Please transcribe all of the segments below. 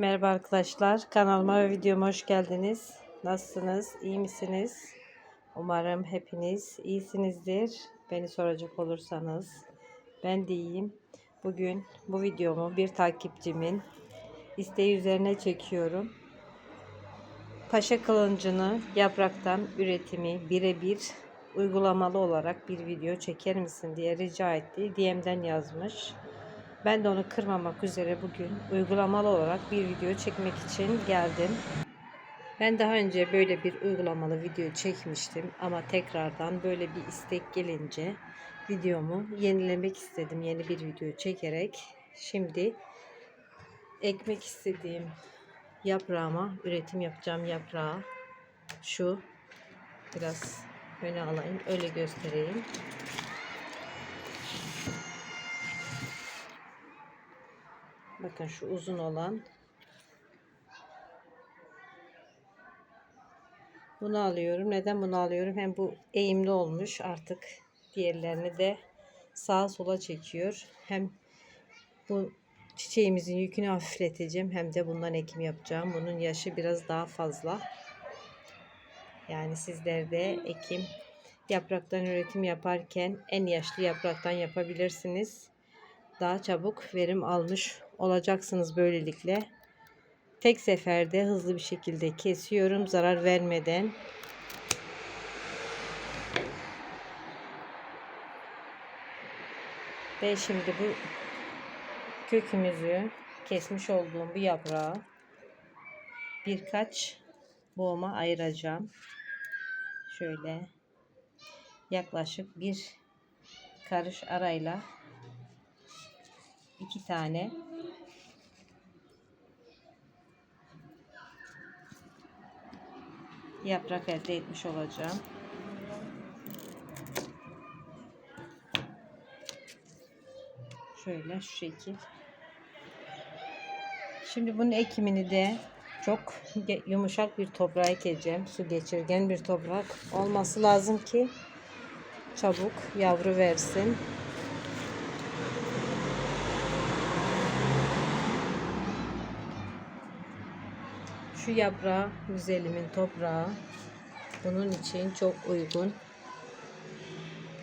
Merhaba arkadaşlar. Kanalıma ve videoma hoş geldiniz. Nasılsınız? İyi misiniz? Umarım hepiniz iyisinizdir. Beni soracak olursanız ben de iyiyim. Bugün bu videomu bir takipçimin isteği üzerine çekiyorum. Paşa kılıncını yapraktan üretimi birebir uygulamalı olarak bir video çeker misin diye rica etti. DM'den yazmış. Ben de onu kırmamak üzere bugün uygulamalı olarak bir video çekmek için geldim. Ben daha önce böyle bir uygulamalı video çekmiştim ama tekrardan böyle bir istek gelince videomu yenilemek istedim. Yeni bir video çekerek şimdi ekmek istediğim yaprağıma üretim yapacağım yaprağı şu biraz öne alayım öyle göstereyim. Bakın şu uzun olan. Bunu alıyorum. Neden bunu alıyorum? Hem bu eğimli olmuş artık diğerlerini de sağa sola çekiyor. Hem bu çiçeğimizin yükünü hafifleteceğim hem de bundan ekim yapacağım. Bunun yaşı biraz daha fazla. Yani sizler de ekim yapraktan üretim yaparken en yaşlı yapraktan yapabilirsiniz. Daha çabuk verim almış olacaksınız böylelikle. Tek seferde hızlı bir şekilde kesiyorum zarar vermeden. Ve şimdi bu kökümüzü kesmiş olduğum bu yaprağı birkaç boğuma ayıracağım. Şöyle yaklaşık bir karış arayla iki tane yaprak elde etmiş olacağım. Şöyle şu şekil. Şimdi bunun ekimini de çok yumuşak bir toprağa ekeceğim. Su geçirgen bir toprak olması lazım ki çabuk yavru versin. Şu yaprağı güzelimin toprağı bunun için çok uygun.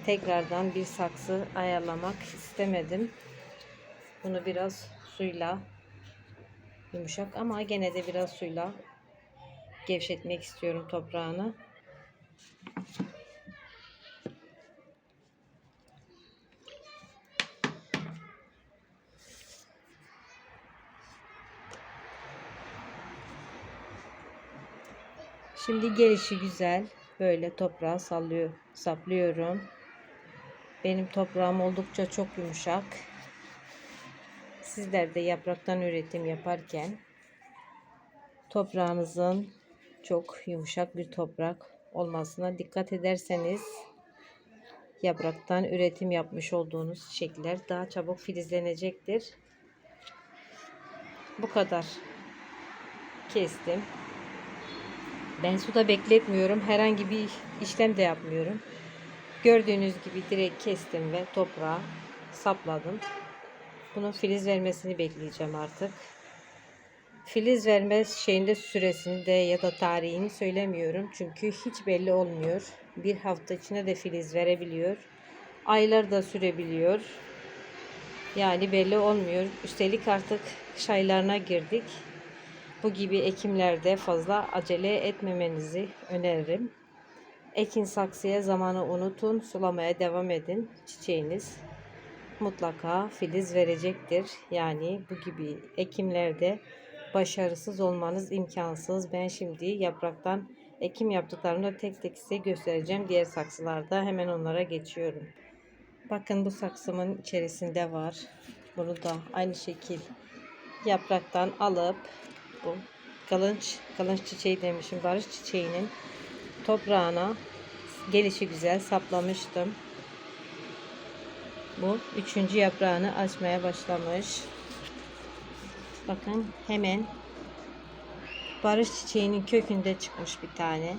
Tekrardan bir saksı ayarlamak istemedim. Bunu biraz suyla yumuşak ama gene de biraz suyla gevşetmek istiyorum toprağını. Şimdi gelişi güzel. Böyle toprağa sallıyor, saplıyorum. Benim toprağım oldukça çok yumuşak. Sizler de yapraktan üretim yaparken toprağınızın çok yumuşak bir toprak olmasına dikkat ederseniz yapraktan üretim yapmış olduğunuz çiçekler daha çabuk filizlenecektir. Bu kadar kestim. Ben suda bekletmiyorum. Herhangi bir işlem de yapmıyorum. Gördüğünüz gibi direkt kestim ve toprağa sapladım. Bunun filiz vermesini bekleyeceğim artık. Filiz verme şeyinde süresini de ya da tarihini söylemiyorum. Çünkü hiç belli olmuyor. Bir hafta içinde de filiz verebiliyor. Aylar da sürebiliyor. Yani belli olmuyor. Üstelik artık kış aylarına girdik. Bu gibi ekimlerde fazla acele etmemenizi öneririm. Ekin saksıya zamanı unutun, sulamaya devam edin. Çiçeğiniz mutlaka filiz verecektir. Yani bu gibi ekimlerde başarısız olmanız imkansız. Ben şimdi yapraktan ekim yaptıklarımda tek tek size göstereceğim. Diğer saksılarda hemen onlara geçiyorum. Bakın bu saksımın içerisinde var. Bunu da aynı şekil yapraktan alıp bu kalınç kalınç çiçeği demişim barış çiçeğinin toprağına gelişi güzel saplamıştım. Bu üçüncü yaprağını açmaya başlamış. Bakın hemen barış çiçeğinin kökünde çıkmış bir tane.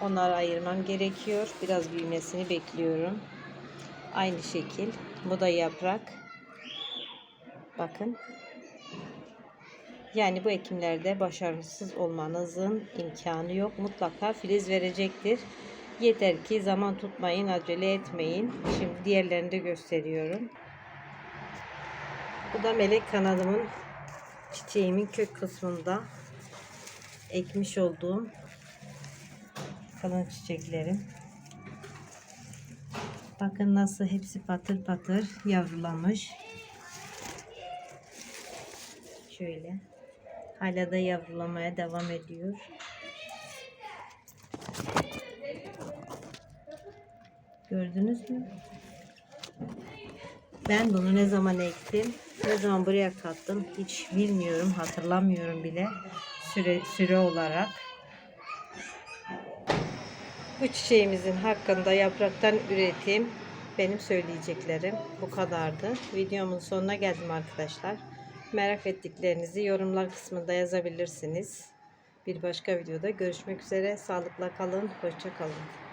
Onları ayırmam gerekiyor. Biraz büyümesini bekliyorum. Aynı şekil. Bu da yaprak. Bakın Yani bu ekimlerde başarısız olmanızın imkanı yok. Mutlaka filiz verecektir. Yeter ki zaman tutmayın, acele etmeyin. Şimdi diğerlerini de gösteriyorum. Bu da melek kanadımın çiçeğimin kök kısmında ekmiş olduğum kalan çiçeklerim. Bakın nasıl hepsi patır patır yavrulamış. Şöyle. Hala da yavrulamaya devam ediyor. Gördünüz mü? Ben bunu ne zaman ektim? Ne zaman buraya kattım? Hiç bilmiyorum, hatırlamıyorum bile. Süre, süre olarak. Bu çiçeğimizin hakkında yapraktan üretim benim söyleyeceklerim bu kadardı. Videomun sonuna geldim arkadaşlar. Merak ettiklerinizi yorumlar kısmında yazabilirsiniz. Bir başka videoda görüşmek üzere. Sağlıkla kalın. Hoşça kalın.